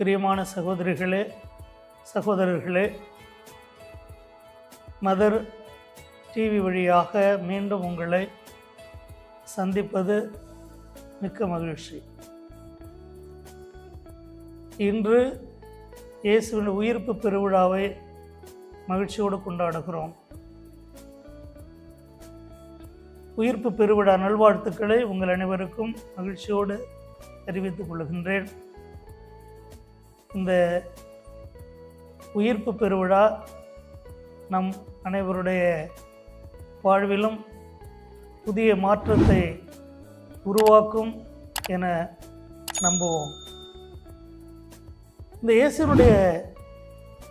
பிரியமான சகோதரிகளே சகோதரர்களே மதர் டிவி வழியாக மீண்டும் உங்களை சந்திப்பது மிக்க மகிழ்ச்சி. இன்று இயேசுவின் உயிர்ப்பு பெருவிழாவை மகிழ்ச்சியோடு கொண்டாடுகிறோம். உயிர்ப்பு பெருவிழா நல்வாழ்த்துக்களை உங்கள் அனைவருக்கும் மகிழ்ச்சியோடு தெரிவித்துக் கொள்கின்றேன். இந்த உயிர்ப்பு பெருவிழா நம் அனைவருடைய வாழ்விலும் புதிய மாற்றத்தை உருவாக்கும் என நம்புவோம். இந்த இயேசுனுடைய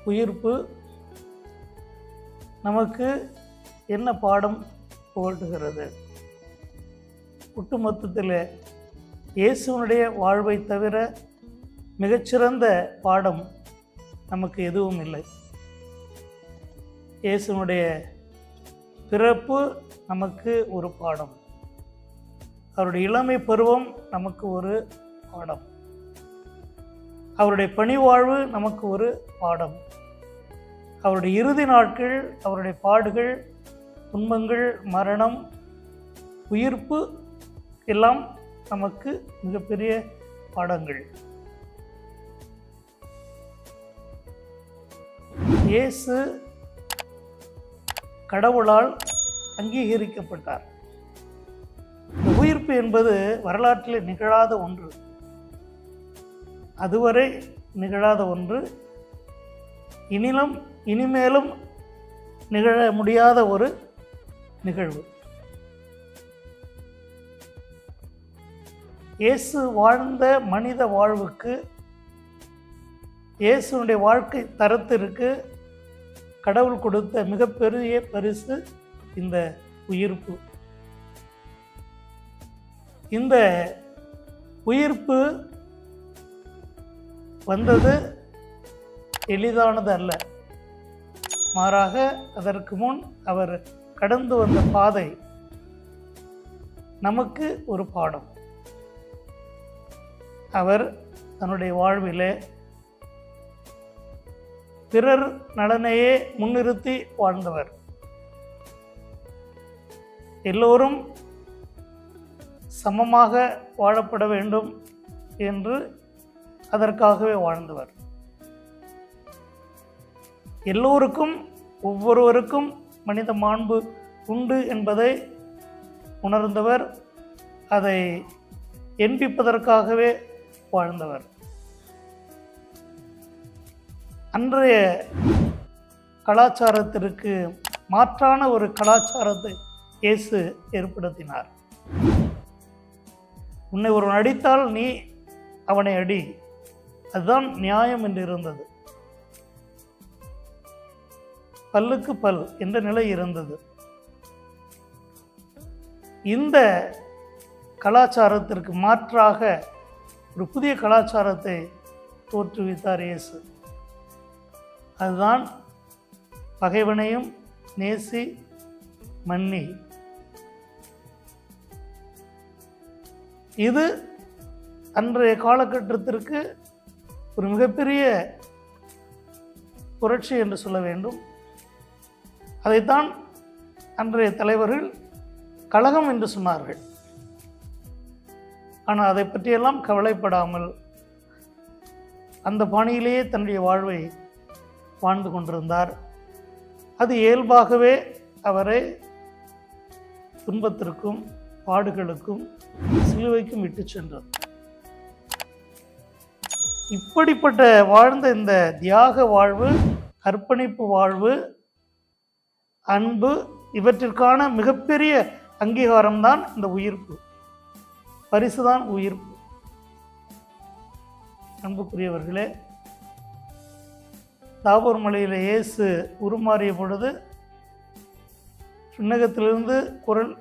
உயிர்ப்பு நமக்கு என்ன பாடம் புகட்டுகிறது? ஒட்டுமொத்தத்தில் இயேசுனுடைய வாழ்வை தவிர மிகச்சிறந்த பாடம் நமக்கு எதுவும் இல்லை. இயேசுனுடைய பிறப்பு நமக்கு ஒரு பாடம். அவருடைய இளமை பருவம் நமக்கு ஒரு பாடம். அவருடைய பணிவாழ்வு நமக்கு ஒரு பாடம். அவருடைய இறுதி நாட்கள் அவருடைய பாடுகள் துன்பங்கள் மரணம் உயிர்ப்பு எல்லாம் நமக்கு மிகப்பெரிய பாடங்கள். இயேசு கடவுளால் அங்கீகரிக்கப்பட்டார். இந்த உயிர்ப்பு என்பது வரலாற்றில் நிகழாத ஒன்று. அதுவரை நிகழாத ஒன்று. இனிலும் இனிமேலும் நிகழ முடியாத ஒரு நிகழ்வு. இயேசு வாழ்ந்த மனித வாழ்வுக்கு இயேசுனுடைய வாழ்க்கை தரத்திற்கு கடவுள் கொடுத்த மிகப்பெரிய பரிசு இந்த உயிர்ப்பு. இந்த உயிர்ப்பு வந்தது எளிதானது அல்ல மாறாக அதற்கு முன் அவர் கடந்து வந்த பாதை நமக்கு ஒரு பாடம். அவர் தன்னுடைய வாழ்விலே பிறர் நலனையே முன்னிறுத்தி வாழ்ந்தவர். எல்லோரும் சமமாக வாழப்பட வேண்டும் என்று அதற்காகவே வாழ்ந்தவர். எல்லோருக்கும் ஒவ்வொருவருக்கும் மனித மாண்பு உண்டு என்பதை உணர்ந்தவர் அதை எண்பிப்பதற்காகவே வாழ்ந்தவர். அன்றைய கலாச்சாரத்திற்கு மாற்றான ஒரு கலாச்சாரத்தை இயேசு ஏற்படுத்தினார். உன்னை ஒருவன் அடித்தால் நீ அவனை அடி. அதுதான் நியாயம் என்று இருந்தது. பல்லுக்கு பல் என்ற நிலை இருந்தது. இந்த கலாச்சாரத்திற்கு மாற்றாக ஒரு புதிய கலாச்சாரத்தை தோற்றுவித்தார் இயேசு. அதுதான் பகைவனையும் நேசி மன்னி. இது அன்றைய காலகட்டத்திற்கு ஒரு மிகப்பெரிய புரட்சி என்று சொல்ல வேண்டும். அதைத்தான் அன்றைய தலைவர்கள் கழகம் என்று சொன்னார்கள். ஆனால் அதை பற்றியெல்லாம் கவலைப்படாமல் அந்த பாணியிலேயே தன்னுடைய வாழ்வை வாழ்ந்து கொண்டிருந்தார். அது இயல்பாகவே அவரை துன்பத்திற்கும் பாடுகளுக்கும் சிலுவைக்கும் விட்டு சென்றது. இப்படிப்பட்ட வாழ்ந்த இந்த தியாக வாழ்வு அர்ப்பணிப்பு வாழ்வு அன்பு இவற்றிற்கான மிகப்பெரிய அங்கீகாரம்தான் இந்த உயிர்ப்பு. பரிசுதான் உயிர்ப்பு. அன்புக்குரியவர்களே தாபூர் மலையில் இயேசு உருமாறிய பொழுது விண்ணகத்திலிருந்து குரல்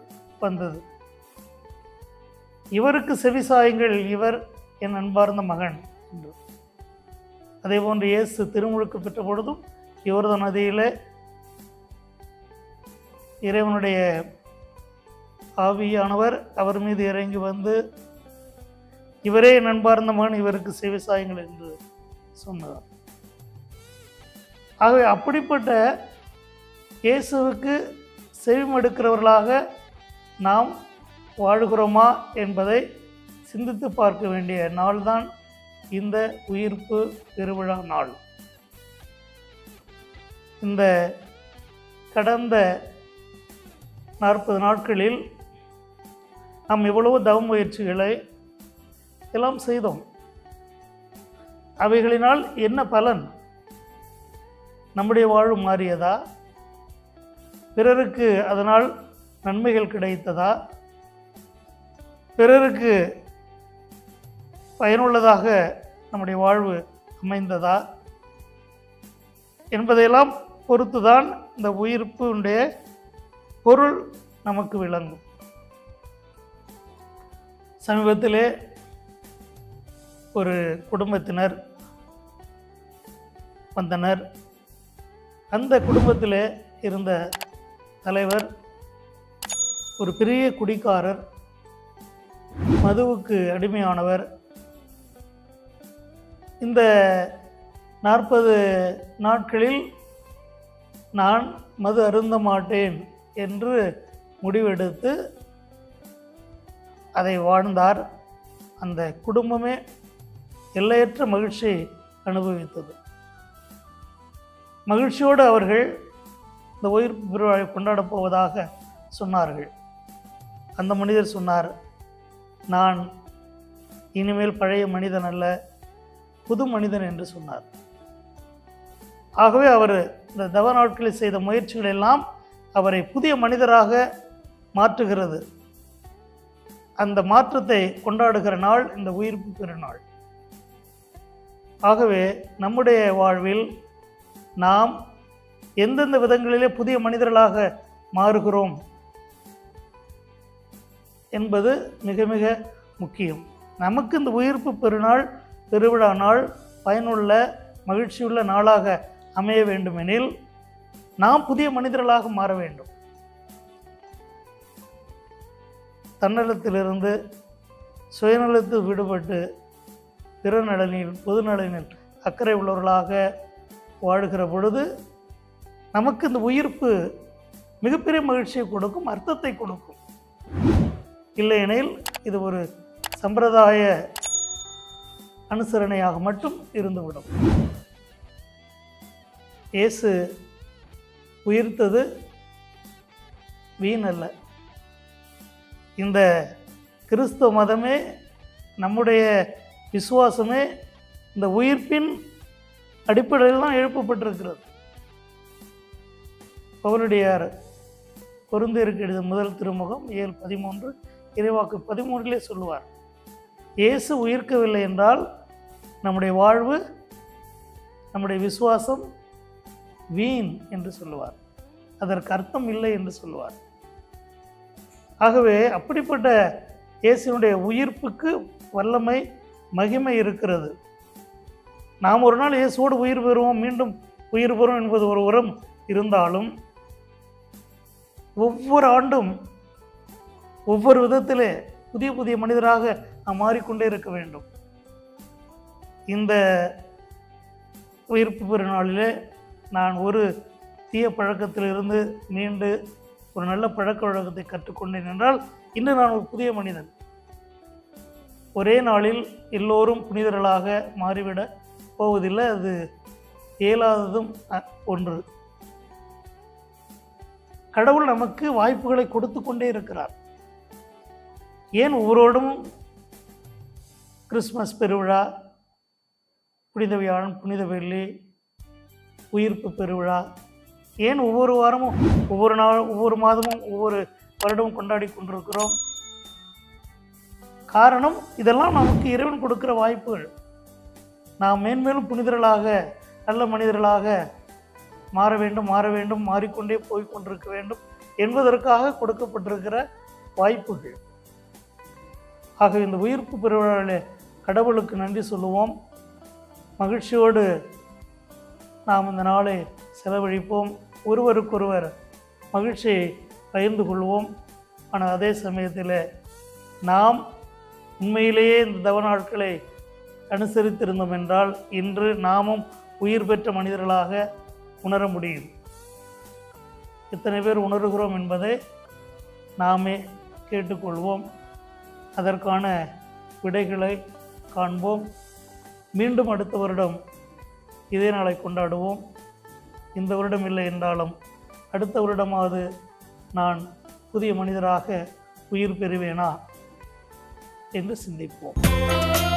வந்தது. இவருக்கு செவிசாயுங்கள் இவர் என் அன்பார்ந்த மகன் என்று. அதே போன்று இயேசு திருமுழுக்கு பெற்ற பொழுதும் யோர்தான் நதியில் இறைவனுடைய ஆவியானவர் அவர் மீது இறங்கி வந்து இவரே நண்பார்ந்த மகன் இவருக்கு செவிசாயங்கள் என்று சொன்னார். ஆகவே அப்படிப்பட்ட இயேசுவுக்கு செவிமடுக்கிறவர்களாக நாம் வாழுகிறோமா என்பதை சிந்தித்து பார்க்க வேண்டிய நாள்தான் இந்த உயிர்ப்பு திருவிழா நாள். இந்த கடந்த நாற்பது நாட்களில் நாம் எவ்வளவோ தவ முயற்சிகளை எல்லாம் செய்தோம். அவைகளினால் என்ன பலன்? நம்முடைய வாழ்வு மாறியதா? பிறருக்கு அதனால் நன்மைகள் கிடைத்ததா? பிறருக்கு பயனுள்ளதாக நம்முடைய வாழ்வு அமைந்ததா? என்பதையெல்லாம் பொறுத்துதான் இந்த உயிர்ப்புடைய பொருள் நமக்கு விளங்கும். சமீபத்திலே ஒரு குடும்பத்தினர் வந்தனர் அந்த குடும்பத்தில் இருந்த தலைவர் ஒரு பெரிய குடிக்காரர் மதுவுக்கு அடிமையானவர். இந்த நாற்பது நாட்களில் நான் மது அருந்த மாட்டேன் என்று முடிவெடுத்து அதை வாழ்ந்தார். அந்த குடும்பமே எல்லையற்ற மகிழ்ச்சி அனுபவித்தது. மகிழ்ச்சியோடு அவர்கள் இந்த உயிர் பெருவாழை கொண்டாடப் போவதாக சொன்னார்கள். அந்த மனிதர் சொன்னார் நான் இனிமேல் பழைய மனிதன் அல்ல புது மனிதன் என்று சொன்னார். ஆகவே அவர் இந்த தவ நாட்களில் செய்த முயற்சிகள் எல்லாம் அவரை புதிய மனிதராக மாற்றுகிறது. அந்த மாற்றத்தை கொண்டாடுகிற நாள் இந்த உயிர்ப்பு பெருநாள். ஆகவே நம்முடைய வாழ்வில் நாம் எந்தெந்த விதங்களிலே புதிய மனிதர்களாக மாறுகிறோம் என்பது மிக மிக முக்கியம். நமக்கு இந்த உயிர்ப்பு பெருநாள் பெருவிழா நாள் பயனுள்ள மகிழ்ச்சியுள்ள நாளாக அமைய வேண்டுமெனில் நாம் புதிய மனிதர்களாக மாற வேண்டும். தன்னலத்திலிருந்து சுயநலத்தில் விடுபட்டு பிற நலனில் பொது நலனில் அக்கறை உள்ளவர்களாக வாழுகிற பொழுது நமக்கு இந்த உயிர்ப்பு மிகப்பெரிய மகிழ்ச்சியை கொடுக்கும் அர்த்தத்தை கொடுக்கும். இல்லையெனில் இது ஒரு சம்பிரதாய அனுசரணையாக மட்டும் இருந்துவிடும். இயேசு உயிர்த்தது வீணல்ல. இந்த கிறிஸ்துவ மதமே நம்முடைய விசுவாசமே இந்த உயிர்ப்பின் அடிப்படையில் தான் எழுப்பப்பட்டிருக்கிறது. பவுலடியார் பொருந்திருக்கு எழுத முதல் திருமுகம் ஏழு பதிமூன்று இறைவாக்கு பதிமூன்றிலே சொல்லுவார் இயேசு உயிர்க்கவில்லை என்றால் நம்முடைய வாழ்வு நம்முடைய விசுவாசம் வீண் என்று சொல்லுவார். அதற்கு அர்த்தம் இல்லை என்று சொல்லுவார். ஆகவே அப்படிப்பட்ட இயேசுனுடைய உயிர்ப்புக்கு வல்லமை மகிமை இருக்கிறது. நாம் ஒரு நாள் இயேசுவோடு உயிர் பெறுவோம் மீண்டும் உயிர் பெறும் என்பது ஒரு உரம் இருந்தாலும் ஒவ்வொரு ஆண்டும் ஒவ்வொரு விதத்திலே புதிய புதிய மனிதராக நாம் மாறிக்கொண்டே இருக்க வேண்டும். இந்த உயிர்ப்பு பெருநாளிலே நான் ஒரு தீய பழக்கத்திலிருந்து மீண்டு ஒரு நல்ல பழக்க வழக்கத்தை கற்றுக்கொண்டேன் என்றால் இன்று நான் ஒரு புதிய மனிதன். ஒரே நாளில் எல்லோரும் புனிதர்களாக மாறிவிட போவதில்லை அது இயலாததும் அ- ஒன்று. கடவுள் நமக்கு வாய்ப்புகளை கொடுத்து கொண்டே இருக்கிறார். ஏன் ஒவ்வொருவரும் கிறிஸ்மஸ் பெருவிழா புனித வியாழன் புனித வெள்ளி உயிர்ப்பு பெருவிழா ஏன் ஒவ்வொரு வாரமும் ஒவ்வொரு நாள் ஒவ்வொரு மாதமும் ஒவ்வொரு வருடமும் கொண்டாடி கொண்டிருக்கிறோம்? காரணம் இதெல்லாம் நமக்கு இறைவன் கொடுக்கிற வாய்ப்புகள். நாம் மேன்மேலும் புனிதர்களாக நல்ல மனிதர்களாக மாற வேண்டும் மாற வேண்டும் மாறிக்கொண்டே போய்கொண்டிருக்க வேண்டும் என்பதற்காக கொடுக்கப்பட்டிருக்கிற வாய்ப்புகள். ஆக இந்த உயிர்ப்பு பெருவிழாவிலே கடவுளுக்கு நன்றி சொல்லுவோம். மகிழ்ச்சியோடு நாம் இந்த நாளை செலவழிப்போம். ஒருவருக்கொருவர் மகிழ்ச்சியை பகிர்ந்து கொள்வோம். ஆனால் அதே சமயத்தில் நாம் உண்மையிலேயே இந்த தவ நாட்களை அனுசரித்திருந்தோம் என்றால் இன்று நாமும் உயிர் பெற்ற மனிதர்களாக உணர முடியும். எத்தனை பேர் உணர்கிறோம் என்பதை நாமே கேட்டுக்கொள்வோம். அதற்கான விடைகளை காண்போம். மீண்டும் அடுத்த வருடம் இதே நாளை கொண்டாடுவோம். இந்த வருடம் இல்லை என்றாலும் அடுத்த வருடமாவது நான் புதிய மனிதராக உயிர் பெறுவேனா? என்று சிந்திப்போம்.